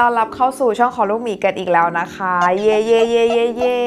ต้อนรับเข้าสู่ช่องของลูกหมีกันอีกแล้วนะคะ เย่เย่เย่เย่เย่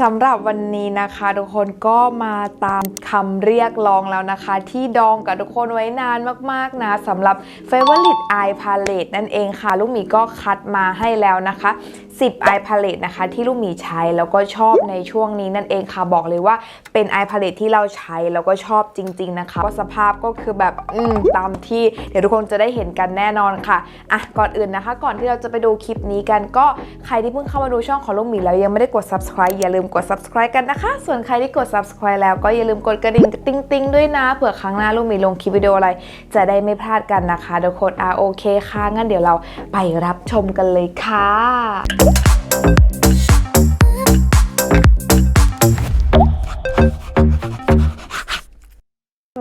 สำหรับวันนี้นะคะ ทุกคนก็มาตามคำเรียกร้องแล้วนะคะ ที่ดองกับทุกคนไว้นานมากๆนะสำหรับ Favorite Eye Palette นั่นเองค่ะ ลูกหมีก็คัดมาให้แล้วนะคะ 10 Eye Palette นะคะ ที่ลูกหมีใช้แล้วก็ชอบในช่วงนี้นั่นเองค่ะบอกเลยว่าเป็น Eye Palette ที่เราใช้แล้วก็ชอบจริง ๆ นะคะก็สภาพก็คือแบบอืมตามที่เดี๋ยวทุกคนจะได้เห็นกันแน่นอนค่ะอะก่อนอื่นนะคะ ก่อนที่เราจะไปดูคลิปนี้กันก็ใครที่เพิ่งเข้ามาดูช่องของลูกหมีแล้วยังไม่ได้กด subscribe อย่าลืมกด subscribe กันนะคะ ส่วนใครที่กด subscribe แล้วก็อย่าลืมกดกระดิ่งติ๊งๆด้วยนะ เผื่อครั้งหน้าลูกมีลงคลิปวิดีโออะไร จะได้ไม่พลาดกันนะคะทุกคนอะโอเคค่ะงั้นเดี๋ยวเราไปรับชมกันเลยค่ะ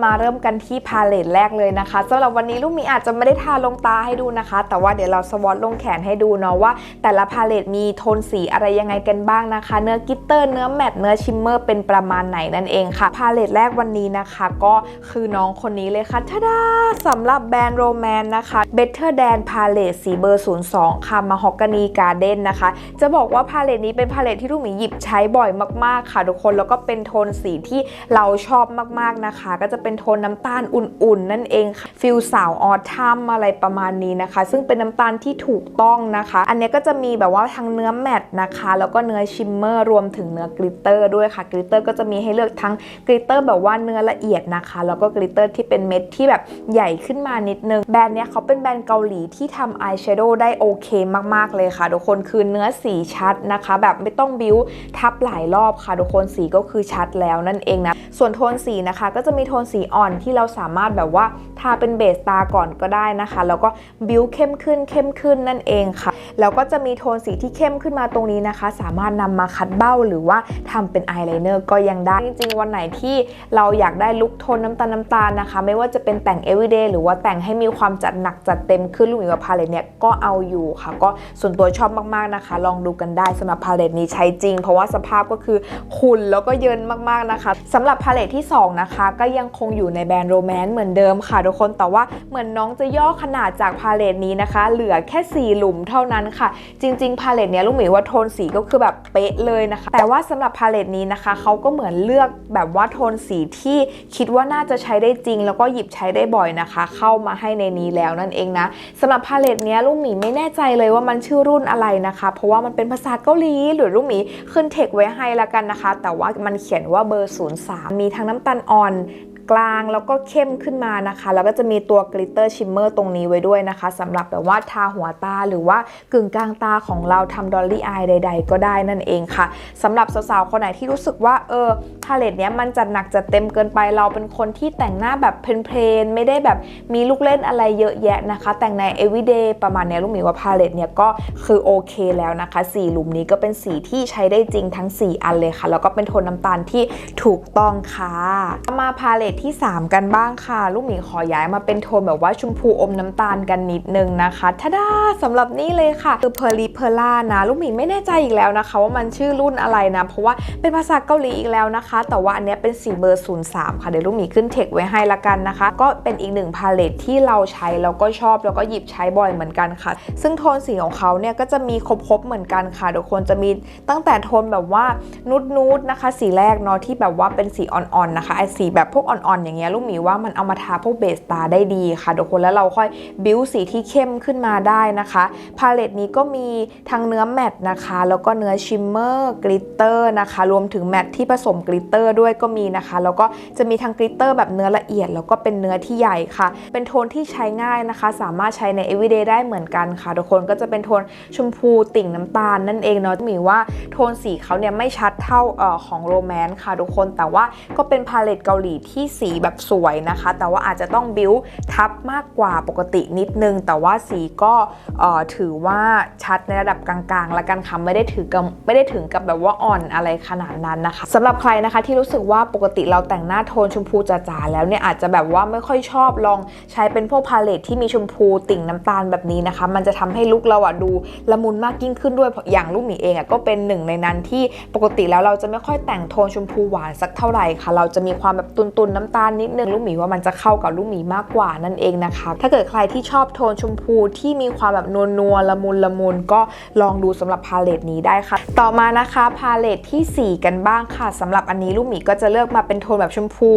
มาเริ่มกันที่พาเลตแรกเลยนะคะสำหรับวันนี้ลูกหมีอาจจะไม่ได้ทาลงตาให้ดูนะคะ แต่ว่าเดี๋ยวเราสวอตลงแขนให้ดูเนาะว่า แต่ละพาเลตมีโทนสีอะไรยังไงกันบ้างนะคะ เนื้อกิตเตอร์เนื้อแมตต์เนื้อชิมเมอร์เป็นประมาณไหนนั่นเองค่ะ พาเลตแรกวันนี้นะคะ ก็คือน้องคนนี้เลยค่ะทาดาสำหรับแบรนด์โรแมนนะคะ Better Than Palette สีเบอร์ 02 ค่ะมาฮอกกานีการ์เด้นนะคะ จะบอกว่าพาเลตนี้เป็นพาเลตที่ลูกหมีหยิบใช้บ่อยมากๆค่ะทุกคนแล้วก็เป็นโทนสีที่เราชอบมากๆนะคะ ก็จะเป็นโทนน้ำตาลอุ่นๆ นั่นเองค่ะฟิลสาวออทัมอะไรประมาณนี้นะคะ ซึ่งเป็นน้ำตาลที่ถูกต้องนะคะ อันนี้ก็จะมีแบบว่าทั้งเนื้อแมตต์นะคะ แล้วก็เนื้อชิมเมอร์รวมถึงเนื้อกลิตเตอร์ด้วยค่ะกลิตเตอร์ก็จะมีให้เลือกทั้งกลิตเตอร์แบบว่าเนื้อละเอียดนะคะ แล้วก็กลิตเตอร์ที่เป็นเม็ดที่แบบใหญ่ขึ้นมานิดนึงแบรนด์เนี้ยเขาเป็นแบรนด์เกาหลีที่ทำอายแชโดว์ได้โอเคมากๆเลยค่ะทุกคนคือเนื้อสีชัดนะคะ แบบไม่ต้องบิ้วทับหลายรอบค่ะทุกคนสีก็คือชัดแล้วนั่นเองนะส่วนโทนสีนะคะ ก็จะมีโทนสีอ่อนที่เราสามารถแบบว่าทาเป็นเบสตาก่อนก็ได้นะคะ แล้วก็บิวเข้มขึ้นเข้มขึ้นนั่นเองค่ะ แล้วก็จะมีโทนสีที่เข้มขึ้นมาตรงนี้นะคะ สามารถนำมาคัดเบ้าหรือว่าทำเป็นอายไลเนอร์ก็ยังได้ จริงๆ วันไหนที่เราอยากได้ลุคโทนน้ำตาลน้ำตาลนะคะ ไม่ว่าจะเป็นแต่ง everyday หรือว่าแต่งให้มีความจัดหนักจัดเต็มขึ้นลูกหมีว่าพาเลตเนี่ยก็เอาอยู่ค่ะ ก็ส่วนตัวชอบมากๆนะคะ ลองดูกันได้สำหรับพาเลตนี้ใช้จริง เพราะว่าสภาพก็คือขุ่นแล้วก็เยินมากๆนะคะสำหรับพาเลตที่สองนะคะ ก็ยังคงอยู่ในแบรนด์โรแมนต์เหมือนเดิมค่ะทุกคนแต่ว่าเหมือนน้องจะย่อขนาดจากพาเลตนี้นะคะ เหลือแค่ 4 หลุมเท่านั้นค่ะ จริง ๆ พาเลตเนี้ยลูกหมีว่าโทนสีก็คือแบบเป๊ะเลยนะคะ แต่ว่าสำหรับพาเลตนี้นะคะเขาก็เหมือนเลือกแบบว่าโทนสีที่คิดว่าน่าจะใช้ได้จริง แล้วก็หยิบใช้ได้บ่อยนะคะ เข้ามาให้ในนี้แล้วนั่นเองนะสำหรับพาเลตเนี้ยลูกหมีไม่แน่ใจเลยว่ามันชื่อรุ่นอะไรนะคะ เพราะว่ามันเป็นภาษาเกาหลีหรือลูกหมีขึ้นเทคไว้ให้ละกันนะคะ แต่ว่ามันเขียนว่าเบอร์ 03 มีทั้งน้ำตาลอ่อน กลางแล้วก็เข้มขึ้นมานะคะ แล้วก็จะมีตัวกลิตเตอร์ชิมเมอร์ตรงนี้ไว้ด้วยนะคะสำหรับแบบว่าทาหัวตาหรือว่ากึ่งกลางตาของเราทำดอลลี่อายใด ๆ ก็ได้นั่นเองค่ะสำหรับสาวๆคนไหนที่รู้สึกว่าเออพาเลตเนี้ยมันจัดหนักจัดเต็มเกินไปเราเป็นคนที่แต่งหน้าแบบเพลนๆไม่ได้แบบมีลูกเล่นอะไรเยอะแยะนะคะ แต่งใน everyday ประมาณเนี้ยลูกหมีว่าพาเลตเนี้ยก็คือโอเคแล้วนะคะสีหลุมนี้ก็เป็นสีที่ใช้ได้จริงทั้ง 4 อันเลยค่ะแล้วก็เป็นโทนน้ำตาลที่ถูกต้องค่ะมาพาเลตที่ 3 กันบ้างค่ะ ลูกหมีขอย้ายมาเป็นโทนแบบว่าชมพูอมน้ำตาลกันนิดนึงนะคะทาดาสำหรับนี่เลยค่ะ คือเพอร์ลีเพอร่านะ ลูกหมีไม่แน่ใจอีกแล้วนะคะ ว่ามันชื่อรุ่นอะไรนะ เพราะว่าเป็นภาษาเกาหลีอีกแล้วนะคะ แต่ว่าอันเนี้ยเป็นสีเบอร์ 03 ค่ะ เดี๋ยวลูกหมีขึ้นเทคไว้ให้ละกันนะคะ ก็เป็นอีกหนึ่งพาเลตที่เราใช้แล้วก็ชอบแล้วก็หยิบใช้บ่อยเหมือนกันค่ะ ซึ่งโทนสีของเขาเนี่ยก็จะมีครบๆเหมือนกันค่ะทุกคนจะมีตั้งแต่โทนแบบว่านูดนูดๆนะคะ สีแรกเนาะที่แบบว่าเป็นสีอ่อนๆนะคะไอสีแบบพวกอ่อนๆอย่างเงี้ยลูกหมีว่ามันเอามาทาพวกเบสตาได้ดีค่ะทุกคนแล้วเราค่อยบิวสีที่เข้มขึ้นมาได้นะคะพาเลตนี้ก็มีทั้งเนื้อแมตต์นะคะ แล้วก็เนื้อชิมเมอร์กลิตเตอร์นะคะ รวมถึงแมตต์ที่ผสมกลิตเตอร์ด้วยก็มีนะคะ แล้วก็จะมีทั้งกลิตเตอร์แบบเนื้อละเอียด แล้วก็เป็นเนื้อที่ใหญ่ค่ะ เป็นโทนที่ใช้ง่ายนะคะ สามารถใช้ใน everyday ได้เหมือนกันค่ะทุกคนก็จะเป็นโทนชมพูติ่งน้ำตาลนั่นเองเนาะหมีว่าโทนสีเขาเนี่ยไม่ชัดเท่าออของโรแมนต์ค่ะทุกคนแต่ว่าก็เป็นพาเลตเกาหลีที่สีแบบสวยนะคะ แต่ว่าอาจจะต้องบิวทับมากกว่าปกตินิดนึง แต่ว่าสีก็ถือว่าชัดในระดับกลางๆแล้วกันค่ะไม่ได้ถือกับไม่ได้ถึงกับแบบว่าอ่อนอะไรขนาดนั้นนะคะสำหรับใครนะคะที่รู้สึกว่าปกติเราแต่งหน้าโทนชมพูจ๋าๆแล้วเนี่ยอาจจะแบบว่าไม่ค่อยชอบลองใช้เป็นพวกพาเลตที่มีชมพูติ่งน้ำตาลแบบนี้นะคะ มันจะทำให้ลุคเราอะดูละมุนมากยิ่งขึ้นด้วยอย่างลูกหมีเองอะก็เป็นหนึ่งในนั้นที่ปกติแล้วเราจะไม่ค่อยแต่งโทนชมพูหวานสักเท่าไหร่ค่ะ เราจะมีความแบบตุนๆน้ำตาลนิดนึงลูกหมีว่ามันจะเข้ากับลูกหมีมากกว่านั่นเองนะคะถ้าเกิดใครที่ชอบโทนชมพูที่มีความแบบนวลนวๆละมุนละมุนก็ลองดูสำหรับพาเลตนี้ได้ค่ะ ต่อมานะคะพาเลตที่ 4 กันบ้างค่ะสำหรับอันนี้ลูกหมีก็จะเลือกมาเป็นโทนแบบชมพู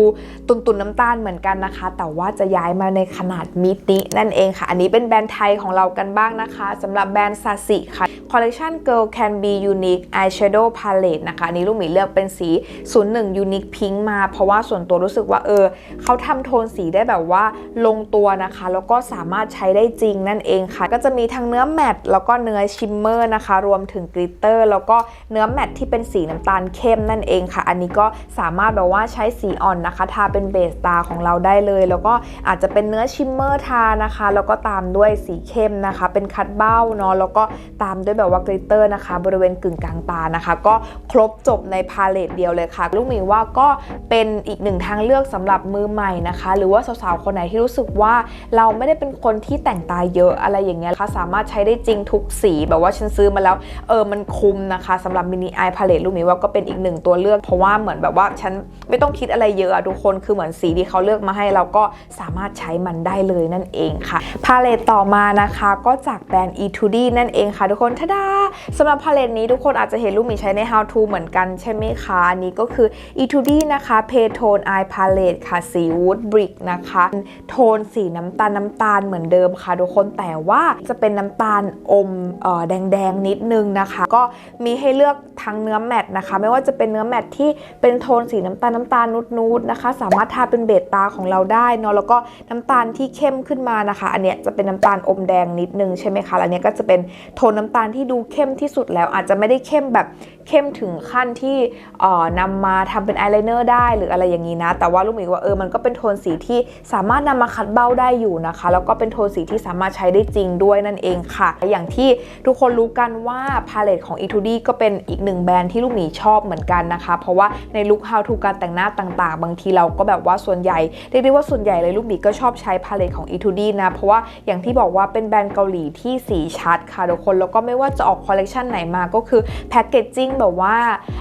ตุนตุนๆน้ำตาลเหมือนกันนะคะ แต่ว่าจะย้ายมาในขนาดมินินั่นเองค่ะ อันนี้เป็นแบรนด์ไทยของเรากันบ้างนะคะสำหรับแบรนด์ซาสิค่ะ Collection Girl Can Be Unique Eyeshadow Palette นะคะนนี้ลูกหมีเลือกเป็นสี 01 Unique Pink มา เพราะว่าส่วนตัวรู้สึกว่าเออเขาทำโทนสีได้แบบว่าลงตัวนะคะ แล้วก็สามารถใช้ได้จริงนั่นเองค่ะ ก็จะมีทั้งเนื้อแมตต์แล้วก็เนื้อชิมเมอร์นะคะ รวมถึงกลิตเตอร์ แล้วก็เนื้อแมตต์ที่เป็นสีน้ำตาลเข้มนั่นเองค่ะ อันนี้ก็สามารถแบบว่าใช้สีอ่อนนะคะ ทาเป็นเบสตาของเราได้เลย แล้วก็อาจจะเป็นเนื้อชิมเมอร์ทานะคะ แล้วก็ตามด้วยสีเข้มนะคะ เป็นคัดเบ้าเนาะแล้วก็ตามด้วยแบบว่ากลิตเตอร์นะคะ บริเวณกึ่งกลางตานะคะ ก็ครบจบในพาเลตเดียวเลยค่ะ ลูกหมีว่าก็เป็นอีกหนึ่งทางเลือกสำหรับมือใหม่นะคะ หรือว่าสาวๆคนไหนที่รู้สึกว่าเราไม่ได้เป็นคนที่แต่งตาเยอะอะไรอย่างเงี้ยนะคะสามารถใช้ได้จริงทุกสี แบบว่าฉันซื้อมาแล้วเออมันคุ้มนะคะสำหรับมินิไอพาเลตลูกหมีว่าก็เป็นอีกหนึ่งตัวเลือกเพราะว่าเหมือนแบบว่าฉันไม่ต้องคิดอะไรเยอะอะทุกคนคือเหมือนสีที่เขาเลือกมาให้เราก็สามารถใช้มันได้เลยนั่นเองค่ะพาเลตต่อมานะคะ ก็จากแบรนด์ E2D นั่นเองค่ะทุกคนทะดาสำหรับพาเลตนี้ทุกคนอาจจะเห็นลูกหมีใช้ใน How to เหมือนกันใช่ไหมคะ อันนี้ก็คือ E2D นะคะ Paytone Eye Palette ค่ะ สี Wood Brick นะคะ โทนสีน้ำตาลน้ำตาลเหมือนเดิมค่ะทุกคนแต่ว่าจะเป็นน้ำตาลอมออแดงๆ นิดนึงนะคะ ก็มีให้เลือกทั้งเนื้อแมตต์นะคะ ไม่ว่าจะเป็นเนื้อแมตต์ที่เป็นโทนสีน้ำตาลน้ำตาลนูดๆนะคะ สามารถทาเป็นเบสตาของเราได้เนาะแล้วก็น้ำตาลที่เข้มขึ้นมานะคะ อันเนี้ยจะเป็นน้ำตาลอมแดงนิดนึงใช่ไหมคะแล้วเนี้ยก็จะเป็นโทนน้ำตาลที่ที่ดูเข้มที่สุดแล้วอาจจะไม่ได้เข้มแบบ เข้มถึงขั้นที่เอ่อนำมาทำเป็นอายไลเนอร์ได้หรืออะไรอย่างนี้นะ แต่ว่าลูกหมีว่าเออมันก็เป็นโทนสีที่สามารถนำมาคัดเบ้าได้อยู่นะคะ แล้วก็เป็นโทนสีที่สามารถใช้ได้จริงด้วยนั่นเองค่ะ อย่างที่ทุกคนรู้กันว่าพาเลตของ E2D ก็เป็นอีกหนึ่งแบรนด์ที่ลูกหมีชอบเหมือนกันนะคะ เพราะว่าในลุค how to การแต่งหน้าต่างๆ บางทีเราก็แบบว่าส่วนใหญ่เรียกได้ว่าส่วนใหญ่เลยลูกหมีก็ชอบใช้พาเลตของ E2D นะเพราะว่าอย่างที่บอกว่าเป็นแบรนด์เกาหลีที่สีชัดค่ะทุกคนแล้วก็ไม่ว่าจะออกคอลเลกชันไหนมาก็คือแพคเกจจิ้งแบบว่า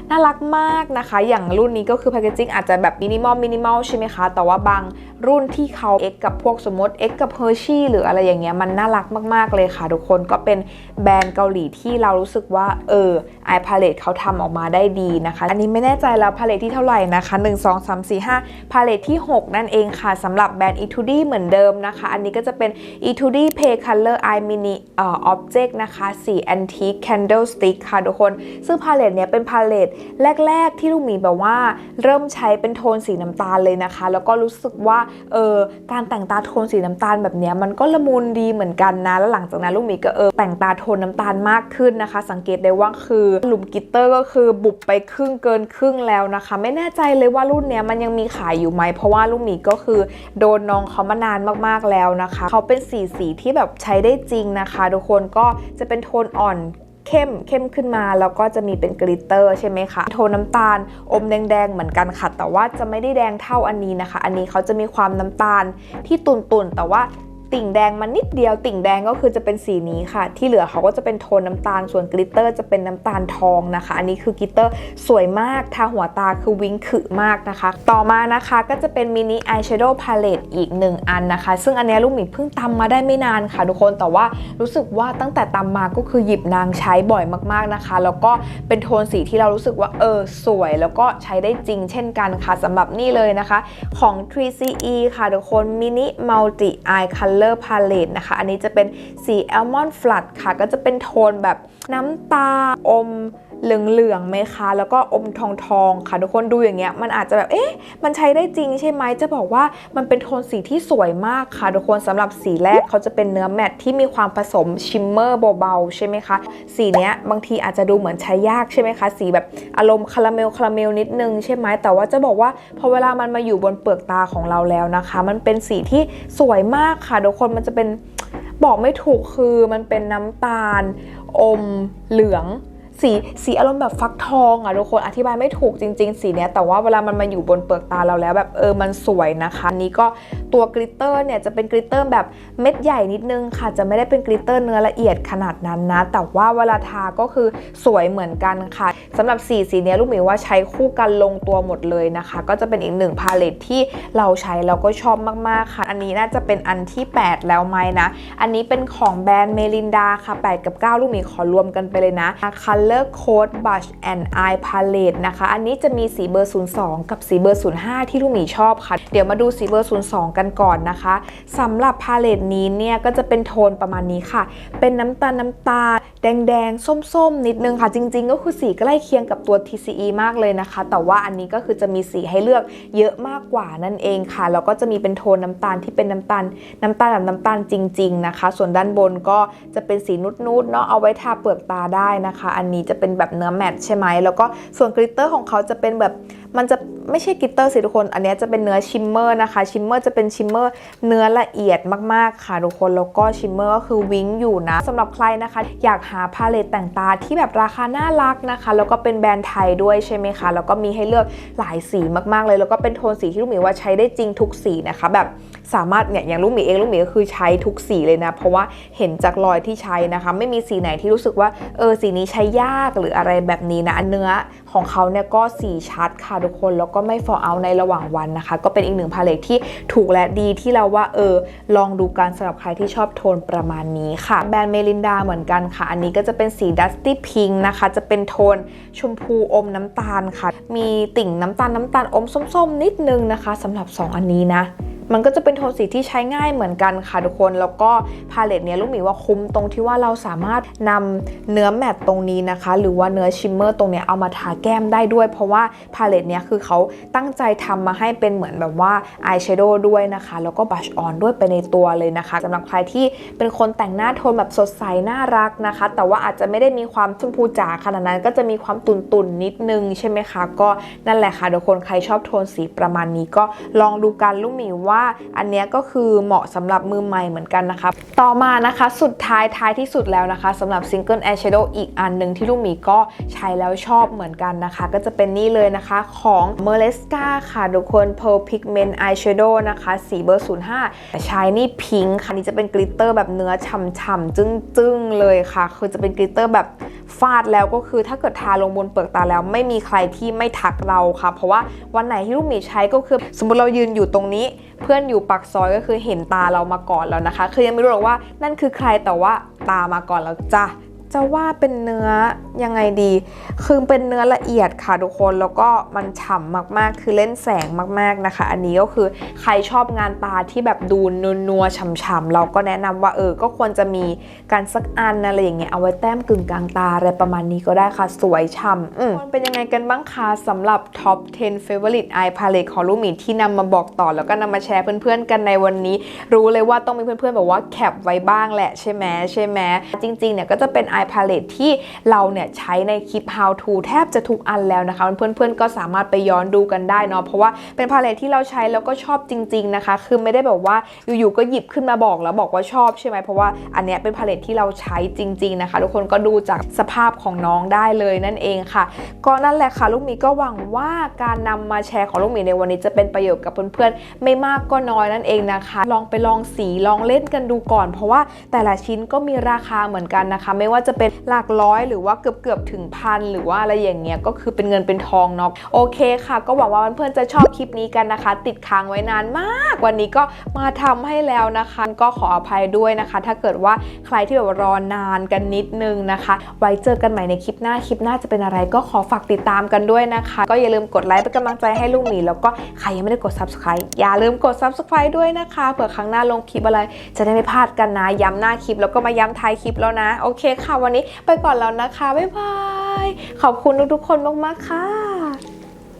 น่ารักมากนะคะ อย่างรุ่นนี้ก็คือแพคเกจิ้งอาจจะแบบมินิมอลมินิมอลใช่ไหมคะ แต่ว่าบางรุ่นที่เขา X กับพวกสมมติ X กับ Hershey หรืออะไรอย่างเงี้ยมันน่ารักมาก ๆ เลยค่ะ ทุกคนก็เป็นแบรนด์เกาหลีที่เรารู้สึกว่า เออไอพาเลตเขาทำออกมาได้ดีนะคะ อันนี้ไม่แน่ใจแล้วพาเลตที่เท่าไหร่นะคะ 1 2 3 4 5 พาเลตที่ 6 นั่นเองค่ะสำหรับแบรนด์ E2D เหมือนเดิมนะคะ อันนี้ก็จะเป็น E2D Pay Color Eye Mini เอ่อ Object นะคะสี Antique Candlestick ค่ะทุกคน ซึ่งพาเลตเนี้ยเป็นพาเลตแรก ๆ ที่ลูกหมีแบบว่า เริ่มใช้เป็นโทนสีน้ำตาลเลยนะคะ แล้วก็รู้สึกว่าเออการแต่งตาโทนสีน้ำตาลแบบเนี้ยมันก็ละมุนดีเหมือนกันนะแล้วหลังจากนั้นลูกหมีก็เออแต่งตาโทนน้ำตาลมากขึ้นนะคะ สังเกตได้ว่าคือหลุมกิตเตอร์ก็คือบุบไปครึ่งเกินครึ่งแล้วนะคะ ไม่แน่ใจเลยว่ารุ่นเนี้ยมันยังมีขายอยู่ไหมเพราะว่าลูกหมีก็คือโดนน้องเขามานานมากๆแล้วนะคะ เขาเป็นสีสีที่แบบใช้ได้จริงนะคะ ทุกคนก็จะเป็นโทนอ่อน เข้มเข้มขึ้นมา แล้วก็จะมีเป็นกลิตเตอร์ใช่ไหมคะโทนน้ำตาลอมแดงๆเหมือนกันค่ะ แต่ว่าจะไม่ได้แดงเท่าอันนี้นะคะ อันนี้เขาจะมีความน้ำตาลที่ตุ่นๆแต่ว่า ติ่งแดงมันนิดเดียว ติ่งแดงก็คือจะเป็นสีนี้ค่ะ ที่เหลือเขาก็จะเป็นโทนน้ำตาลส่วนกลิตเตอร์จะเป็นน้ำตาลทองนะคะ อันนี้คือกลิตเตอร์สวยมากทาหัวตาคือวิงขึมากนะคะ ต่อมานะคะก็จะเป็นมินิอายแชโดว์พาเลตอีก1อันนะคะ ซึ่งอันนี้ลูกหมีเพิ่งตำมาได้ไม่นานค่ะทุกคนแต่ว่ารู้สึกว่าตั้งแต่ตำมาก็คือหยิบนางใช้บ่อยมากๆนะคะ แล้วก็เป็นโทนสีที่เรารู้สึกว่าเออสวย แล้วก็ใช้ได้จริง เช่นกันค่ะสำหรับนี่เลยนะคะ ของ 3CE ค่ะทุกคนมินิมัลติอายคัลเลอร์พาเลตนะคะ อันนี้จะเป็นสีแอลมอนด์ฟลัดค่ะ ก็จะเป็นโทนแบบน้ำตาอม เหลืองๆไหมคะ แล้วก็อมทองทองค่ะทุกคนดูอย่างเงี้ยมันอาจจะแบบเอ๊ะมันใช้ได้จริงใช่ไหมจะบอกว่ามันเป็นโทนสีที่สวยมากค่ะทุกคนสำหรับสีแรกเขาจะเป็นเนื้อแมตที่มีความผสมชิมเมอร์เบาๆใช่ไหมคะสีเนี้ยบางทีอาจจะดูเหมือนใช้ยากใช่ไหมคะสีแบบอารมณ์คาราเมลคาราเมลนิดนึงใช่ไหมแต่ว่าจะบอกว่าพอเวลามันมาอยู่บนเปลือกตาของเราแล้วนะคะ มันเป็นสีที่สวยมากค่ะทุกคนมันจะเป็นบอกไม่ถูกคือมันเป็นน้ำตาล อมเหลือง สีสีอารมณ์แบบฟักทองอะทุกคนอธิบายไม่ถูกจริง ๆ สีเนี้ยแต่ว่าเวลามันมาอยู่บนเปลือกตาเราแล้วแบบเออมันสวยนะคะอันนี้ก็ตัวกลิตเตอร์เนี่ยจะเป็นกลิตเตอร์แบบเม็ดใหญ่นิดนึงค่ะจะไม่ได้เป็นกลิตเตอร์เนื้อละเอียดขนาดนั้นนะแต่ว่าเวลาทาก็คือสวยเหมือนกันค่ะ สำหรับสีสีนี้ลูกหมีว่าใช้คู่กันลงตัวหมดเลยนะคะ ก็จะเป็นอีกหนึ่งพาเลตที่เราใช้แล้วก็ชอบมากๆค่ะ อันนี้น่าจะเป็นอันที่ 8 แล้วไหมนะ อันนี้เป็นของแบรนด์เมลินดาค่ะ 8 กับ 9 ลูกหมีขอรวมกันไปเลยนะ Color Code Brush and Eye Palette นะคะ อันนี้จะมีสีเบอร์ 02 กับสีเบอร์ 05 ที่ลูกหมีชอบค่ะ เดี๋ยวมาดูสีเบอร์ 02 กันก่อนนะคะสำหรับพาเลตนี้เนี่ยก็จะเป็นโทนประมาณนี้ค่ะ เป็นน้ำตาลน้ำตาล แดงๆ ส้มๆ นิดนึงค่ะ จริง ๆ ก็คือสีใกล้เคียงกับตัว TCE มากเลยนะคะ แต่ว่าอันนี้ก็คือจะมีสีให้เลือกเยอะมากกว่านั่นเองค่ะ แล้วก็จะมีเป็นโทนน้ำตาลที่เป็นน้ำตาลน้ำตาลแบบน้ำตาลจริง ๆ นะคะ ส่วนด้านบนก็จะเป็นสีนุดๆ เนาะ เอาไว้ทาเปลือกตาได้นะคะ อันนี้จะเป็นแบบเนื้อแมตต์ใช่ไหม แล้วก็ส่วนกลิตเตอร์ของเขาจะเป็นแบบมันจะไม่ใช่กิตเตอร์สิทุกคน อันนี้จะเป็นเนื้อชิมเมอร์นะคะ ชิมเมอร์จะเป็นชิมเมอร์เนื้อละเอียดมากๆค่ะทุกคน แล้วก็ชิมเมอร์ก็คือวิ้งอยู่นะสำหรับใครนะคะ อยากหาพาเลตแต่งตาที่แบบราคาน่ารักนะคะ แล้วก็เป็นแบรนด์ไทยด้วยใช่ไหมคะ แล้วก็มีให้เลือกหลายสีมากๆเลย แล้วก็เป็นโทนสีที่ลูกหมีว่าใช้ได้จริงทุกสีนะคะ แบบสามารถเนี่ยอย่างลูกหมีเองลูกหมีก็คือใช้ทุกสีเลยนะ เพราะว่าเห็นจากรอยที่ใช้นะคะ ไม่มีสีไหนที่รู้สึกว่าเออสีนี้ใช้ยากหรืออะไรแบบนี้นะเนื้อ ของเขาเนี่ยก็สีชัดค่ะทุกคนแล้วก็ไม่ฟอเอาในระหว่างวันนะคะ ก็เป็นอีกหนึ่งพาเลตที่ถูกและดีที่เราว่าเออลองดูกันสำหรับใครที่ชอบโทนประมาณนี้ค่ะ แบรนด์เมลินดาเหมือนกันค่ะ อันนี้ก็จะเป็นสีดัสตี้พิงนะคะ จะเป็นโทนชมพูอมน้ำตาลค่ะ มีติ่งน้ำตาลน้ำตาลอมส้มๆ นิดนึงนะคะสำหรับ 2 อันนี้นะ มันก็จะเป็นโทนสีที่ใช้ง่ายเหมือนกันค่ะทุกคน แล้วก็พาเลตเนี้ยลูกหมีว่าคุ้มตรงที่ว่าเราสามารถนำเนื้อแมตต์ตรงนี้นะคะ หรือว่าเนื้อชิมเมอร์ตรงเนี้ยเอามาทาแก้มได้ด้วย เพราะว่าพาเลตเนี้ยคือเขาตั้งใจทำมาให้เป็นเหมือนแบบว่าอายแชโดว์ด้วยนะคะ แล้วก็บัชออนด้วยไปในตัวเลยนะคะสำหรับใครที่เป็นคนแต่งหน้าโทนแบบสดใสน่ารักนะคะ แต่ว่าอาจจะไม่ได้มีความชมพูจ๋าขนาดนั้นก็จะมีความตุ่นๆนิดนึงใช่ไหมคะ ก็นั่นแหละค่ะทุกคนใครชอบโทนสีประมาณนี้ก็ลองดูกันลูกหมีว่าาอันเนี้ยก็คือเหมาะสำหรับมือใหม่เหมือนกันนะคะต่อมานะคะสุดท้ายท้ายที่สุดแล้วนะคะสำหรับ Single Eye Shadow อีกอันหนึ่งที่ลูกหมีก็ใช้แล้วชอบเหมือนกันนะคะ ก็จะเป็นนี่เลยนะคะของ m e r l e s c a ค่ะทุกคน Pearl Pigment Eye Shadow นะคะสีเบอร์ 05แต่ใช้นี่พิงค์ค่ะนี่จะเป็นกลิตเตอร์แบบเนื้อฉ่ำๆจึ้งๆเลยค่ะ คือจะเป็นกลิตเตอร์แบบ ฟาดแล้วก็คือถ้าเกิดทาลงบนเปลือกตาแล้ว ไม่มีใครที่ไม่ทักเราค่ะ เพราะว่าวันไหนที่ลูกหมีใช้ก็คือ สมมติเรายืนอยู่ตรงนี้ เพื่อนอยู่ปากซอยก็คือเห็นตาเรามาก่อนแล้วนะคะ คือยังไม่รู้หรอกว่านั่นคือใครแต่ว่าตามาก่อนแล้วจ้ะ จะว่าเป็นเนื้อยังไงดี คือเป็นเนื้อละเอียดค่ะทุกคนแล้วก็มันฉ่ำมากๆ คือเล่นแสงมากๆนะคะ อันนี้ก็คือใครชอบงานตาที่แบบดูนัวๆฉ่ำๆเราก็แนะนำว่าเออก็ควรจะมีการสักอันอะไรอย่างเงี้ยเอาไว้แต้มกึ่งกลางตาอะไรประมาณนี้ก็ได้ค่ะสวยฉ่ำอืมเป็นยังไงกันบ้างคะสำหรับ Top 10 Favorite Eye Palette ของลูมีที่นำมาบอกต่อ แล้วก็นำมาแชร์เพื่อนๆกันในวันนี้ รู้เลยว่าต้องมีเพื่อนๆแบบว่าแคปไว้บ้างแหละใช่ไหมใช่ไหมจริงๆเนี่ยก็จะเป็น Eye Palette ที่เราเนี่ยใช้ในคลิป How to แทบจะทุกอันแล้วนะคะ เพื่อนๆก็สามารถไปย้อนดูกันได้เนาะเพราะว่าเป็นพาเลตที่เราใช้แล้วก็ชอบจริง ๆนะคะ คือไม่ได้แบบว่าอยู่ๆก็หยิบขึ้นมาบอกแล้วบอกว่าชอบใช่ไหมเพราะว่าอันเนี้ยเป็นพาเลตที่เราใช้จริง ๆนะคะ ทุกคนก็ดูจากสภาพของน้องได้เลยนั่นเองค่ะ ก็นั่นแหละค่ะ ลูกมีก็หวังว่าการนำมาแชร์ของลูกมีในวันนี้จะเป็นประโยชน์กับเพื่อนๆไม่มากก็น้อยนั่นเองนะคะ ลองไปลองสีลองเล่นกันดูก่อน เพราะว่าแต่ละชิ้นก็มีราคาเหมือนกันนะคะ ไม่ว่าจะเป็นหลักร้อยหรือว่าเกือบเกือบถึงพันหรือว่าอะไรอย่างเงี้ยก็คือเป็นเงินเป็นทองเนาะโอเคค่ะ ก็หวังว่าเพื่อนๆจะชอบคลิปนี้กันนะคะ ติดค้างไว้นานมาก วันนี้ก็มาทำให้แล้วนะคะ ก็ขออภัยด้วยนะคะ ถ้าเกิดว่าใครที่แบบรอนานกันนิดนึงนะคะ ไว้เจอกันใหม่ในคลิปหน้าคลิปหน้าจะเป็นอะไรก็ขอฝากติดตามกันด้วยนะคะ ก็อย่าลืมกดไลค์เป็นกำลังใจให้ลูกหมีแล้วก็ใครยังไม่ได้กด subscribe อย่าลืมกด subscribe ด้วยนะคะเผื่อครั้งหน้าลงคลิปอะไรจะได้ไม่พลาดกันนะย้ำหน้าคลิปแล้วก็มาย้ำท้ายคลิปแล้วนะ โอเคค่ะวันนี้ไปก่อนแล้วนะคะ บ๊ายบาย ขอบคุณทุกๆคนมากๆค่ะ